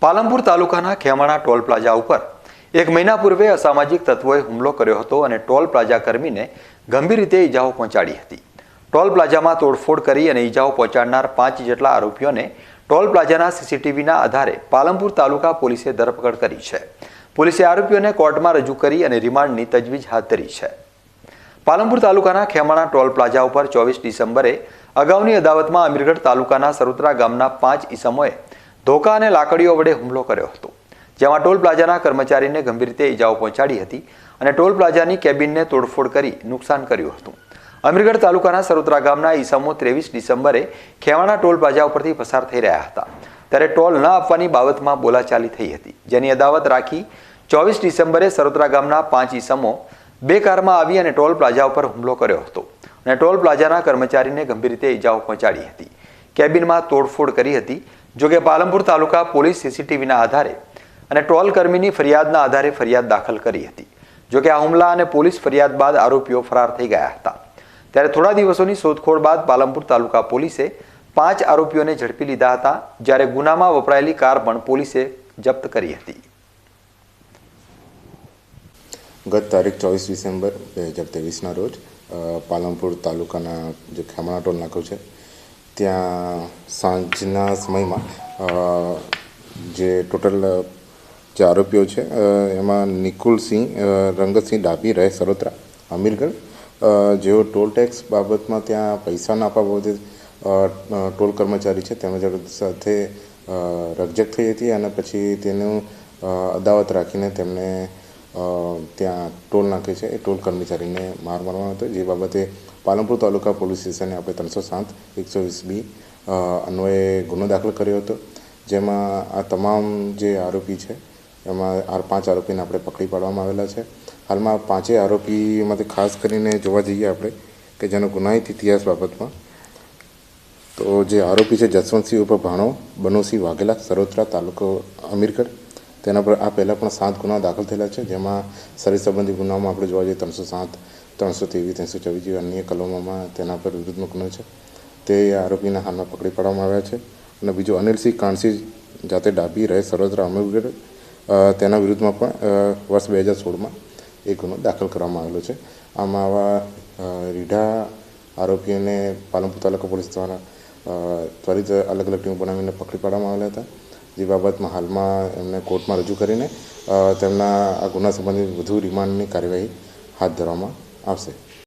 પાલનપુર તાલુકાના Khemana toll plaza ઉપર એક મહિના પૂર્વે અસામાજિક તત્વોએ હુમલો કર્યો હતો અને ટોલ પ્લાઝા કર્મીને ગંભીર રીતે ઈજાઓ પહોંચાડી હતી. ટોલ પ્લાઝામાં તોડફોડ કરી અને ઈજાઓ પહોંચાડનાર પાંચ જેટલા આરોપીઓને ટોલ પ્લાઝાના સીસીટીવીના આધારે પાલનપુર તાલુકા પોલીસે ધરપકડ કરી છે. પોલીસે આરોપીઓને કોર્ટમાં રજૂ કરી અને રિમાન્ડની તજવીજ હાથ ધરી છે. પાલનપુર તાલુકાના ખેમાણા ટોલ પ્લાઝા ઉપર ચોવીસ ડિસેમ્બરે અગાઉની અદાવતમાં અમીરગઢ તાલુકાના સરોત્રા ગામના પાંચ ઈસમોએ ધોકા અને લાકડીઓ વડે હુમલો કર્યો હતો, જેમાં ટોલ પ્લાઝાના કર્મચારીને ગંભીર રીતે ઈજાઓ પહોંચાડી હતી અને ટોલ પ્લાઝાની કેબિનને તોડફોડ કરી નુકસાન કર્યું હતું. અમીરગઢ તાલુકાના સરોત્રા ગામના ઈસમો ત્રેવીસ ડિસેમ્બરે ખેવાણા ટોલ પ્લાઝા ઉપરથી પસાર થઈ રહ્યા હતા. ત્યારે ટોલ ન આપવાની બાબતમાં બોલાચાલી થઈ હતી, જેની અદાવત રાખી ચોવીસ ડિસેમ્બરે સરોત્રા ગામના પાંચ ઈસમો બે કારમાં આવી અને ટોલ પ્લાઝા ઉપર હુમલો કર્યો હતો અને ટોલ પ્લાઝાના કર્મચારીને ગંભીર રીતે ઈજાઓ પહોંચાડી હતી. કેબિનમાં તોડફોડ કરી હતી જોકે પાલનપુર તાલુકા પોલીસ સીસીટીવીના આધારે અને ટોલ કર્મીની ફરિયાદના આધારે ફરિયાદ દાખલ કરી હતી. જોકે આ હુમલા અને પોલીસ ફરિયાદ બાદ આરોપીઓ ફરાર થઈ ગયા હતા. ત્યારે થોડા દિવસોની શોધખોળ બાદ પાલનપુર તાલુકા પોલીસે પાંચ આરોપીઓને ઝડપી લીધા હતા, જ્યારે ગુનામાં વપરાયેલી કાર પણ પોલીસે જપ્ત કરી હતી. ગત તારીખ ચોવીસ ડિસેમ્બર, બે હજાર ત્રેવીસના રોજ પાલનપુર તાલુકાના જે ખેમણા ટોલ નાકો છે ત્યાં સાંજના સમયમાં જે ટોટલ જે આરોપીઓ છે એમાં નિકુલસિંહ રંગતસિંહ ડાભી રહે સરોત્રા, અમીરગઢ. જેઓ ટોલ ટેક્સ બાબતમાં ત્યાં પૈસા ના આપવા બાબતે ટોલ કર્મચારી છે, તેમજ સાથે રકજક થઈ હતી અને પછી તેનું અદાવત રાખીને તેમને ત્યાં ટોલ નાખે છે, એ ટોલ કર્મચારીને માર મારવાનો હતો જે બાબતે પાલનપુર તાલુકા પોલીસ સ્ટેશને આપણે ત્રણસો સાત, એકસો વીસ બી અન્વયે ગુનો દાખલ કર્યો હતો. જેમાં આ તમામ જે આરોપી છે, એમાં આ પાંચ આરોપીને આપણે પકડી પાડવામાં આવેલા છે. હાલમાં પાંચેય આરોપીમાંથી ખાસ કરીને જોવા જઈએ આપણે કે જેનો ગુનાહિત ઇતિહાસ બાબતમાં, તો જે આરોપી છે જસવંતસિંહ ઉપર ભાણો, બનોસિંહ વાઘેલા, સરોત્રા તાલુકો અમીરગઢ તેના પર આ પહેલાં પણ સાત ગુનાઓ દાખલ થયેલા છે, જેમાં શરીર સંબંધી ગુનામાં આપણે જોવા જઈએ ત્રણસો સાત, ત્રણસો ત્રેવીસ, ત્રણસો ચોવીસ જેવી અન્ય કલમોમાં તેના પર વિરુદ્ધનો ગુનો છે. તે આરોપીના હાલમાં પકડી પાડવામાં આવ્યા છે. અને બીજો અનિલસિંહ કાણસિંહ જાતે ડાબી રહે સરોજરા અમીરગઢ તેના વિરુદ્ધમાં પણ વર્ષ બે હજાર સોળમાં એ ગુનો દાખલ કરવામાં આવેલો છે. આમાં આવા રીઢા આરોપીઓને પાલનપુર તાલુકા પોલીસ દ્વારા ત્વરિત અલગ અલગ ટીમો બનાવીને પકડી પાડવામાં આવેલા હતા. જે બાબતમાં હાલમાં એમને કોર્ટમાં રજૂ કરીને તેમના આ ગુના સંબંધિત વધુ રિમાન્ડની કાર્યવાહી હાથ ધરવામાં આવશે.